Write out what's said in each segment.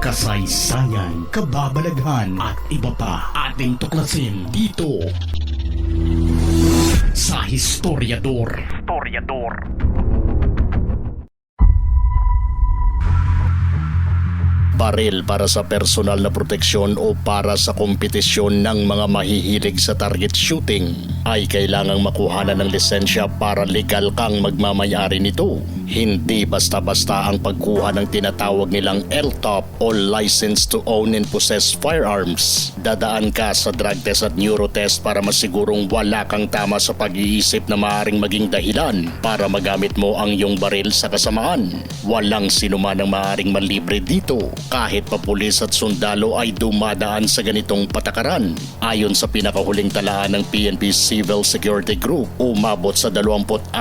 kasaysayan, kababalaghan at iba pa ating tuklasin dito sa Historiador. Historiador. baril para sa personal na proteksyon o para sa kompetisyon ng mga mahihilig sa target shooting ay kailangang makuhanan ng lisensya para legal kang magmamayari nito. Hindi basta-basta ang pagkuha ng tinatawag nilang LTOP o License to Own and Possess Firearms. Dadaan ka sa drug test at neurotest para masigurong wala kang tama sa pag-iisip na maaaring maging dahilan para magamit mo ang iyong baril sa kasamaan. Walang sinuman ang maaaring manlibre dito kahit pa pulis at sundalo ay dumadaan sa ganitong patakaran. Ayon sa pinakahuling talaan ng PNP Civil Security Group, umabot sa 26,000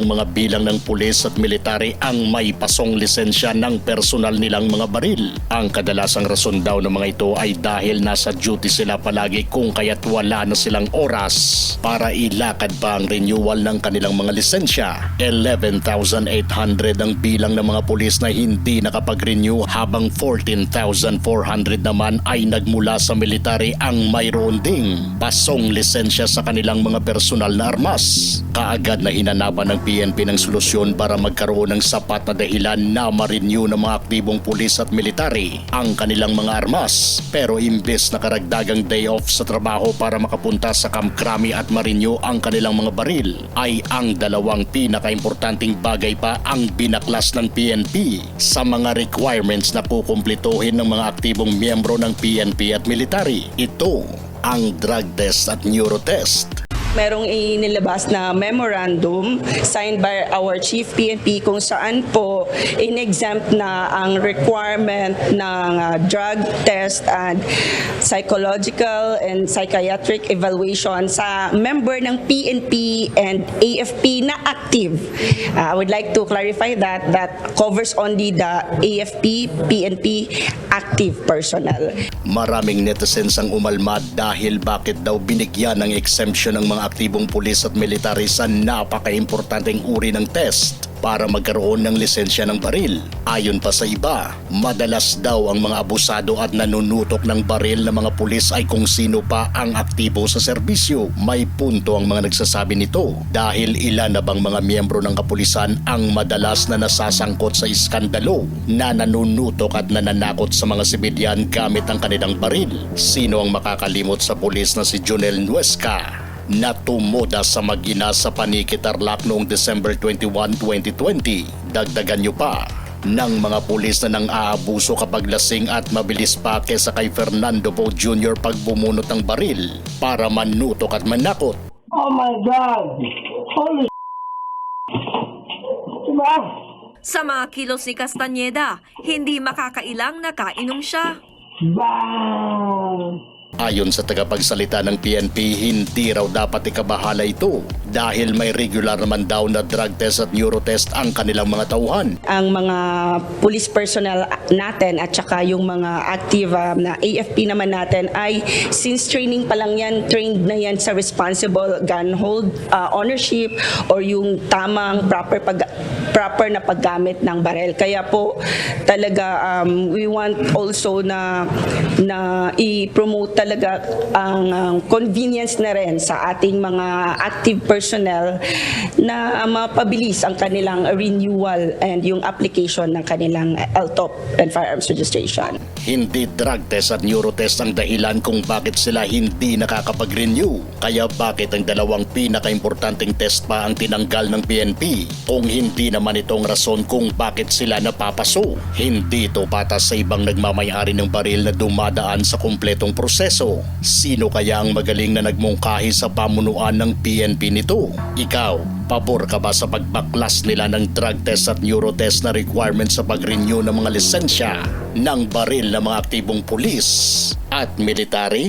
mga bilang ng pulis at military ang may pasong lisensya ng personal nilang mga baril. Ang kadalasang rason daw ng mga ito ay dahil nasa duty sila palagi kung kaya't wala na silang oras para ilakad pa ang renewal ng kanilang mga lisensya. 11,800 ang bilang ng mga pulis na hindi nakapag-renew habang 14,400 naman ay nagmula sa military ang mayroon ding pasong lisensya sa kanilang mga personal na armas. Kaagad na hinanapan ng PNP ng solusyon para magkaroon ng sapat na dahilan na ma-renew ng mga aktibong pulis at military ang kanilang mga armas. Pero imbes na karagdagang day off sa trabaho para makapunta sa Camp Crami at ma-renew ang kanilang mga baril, ay ang dalawang pinakaimportanting bagay pa ang binaklas ng PNP sa mga requirements na kukumplituhin ng mga aktibong miyembro ng PNP at military. Ito ang drug test at neurotest. Merong inilabas na memorandum signed by our chief PNP kung saan po in-exempt na ang requirement ng uh, drug test and psychological and psychiatric evaluation sa member ng PNP and AFP na active. Uh, I would like to clarify that that covers only the AFP, PNP active personnel. Maraming netizens ang umalma dahil bakit daw binigyan ng exemption ng mga aktibong pulis at military sa napaka-importanteng uri ng test para magkaroon ng lisensya ng baril. Ayon pa sa iba, madalas daw ang mga abusado at nanunutok ng baril ng mga pulis ay kung sino pa ang aktibo sa serbisyo. May punto ang mga nagsasabi nito dahil ilan na bang mga miyembro ng kapulisan ang madalas na nasasangkot sa iskandalo na nanunutok at nananakot sa mga sibilyan gamit ang kanilang baril. Sino ang makakalimot sa pulis na si Junel Nuesca? Na tumuda sa magina sa Panikitarlac noong December 21, 2020. Dagdagan nyo pa ng mga pulis na nang aabuso kapag lasing at mabilis pa kesa kay Fernando Poe Jr. pag bumunot ng baril para manutok at manakot. Oh my God! Holy Diba? Sa mga kilos ni Castañeda, hindi makakailang nakainom siya. Bang! Ayon sa tagapagsalita ng PNP, hindi raw dapat ikabahala ito dahil may regular naman daw na drug test at neurotest ang kanilang mga tauhan. ang mga police personnel natin at saka yung mga active um, na AFP naman natin ay since training pa lang yan, trained na yan sa responsible gun hold uh, ownership or yung tamang proper pag proper na paggamit ng barel. Kaya po talaga um, we want also na na i-promote talaga ang um, convenience na rin sa ating mga active personnel na mapabilis ang kanilang renewal and yung application ng kanilang LTOP and firearms registration. Hindi drug test at neurotest ang dahilan kung bakit sila hindi nakakapag-renew. Kaya bakit ang dalawang pinaka-importanting test pa ang tinanggal ng PNP kung hindi naman itong rason kung bakit sila napapaso. Hindi ito patas sa ibang nagmamayari ng baril na dumadaan sa kumpletong proseso. Sino kaya ang magaling na nagmungkahi sa pamunuan ng PNP nito? Ikaw, pabor ka ba sa pagbaklas nila ng drug test at neurotest na requirement sa pag-renew ng mga lisensya ng baril ng mga aktibong pulis at military?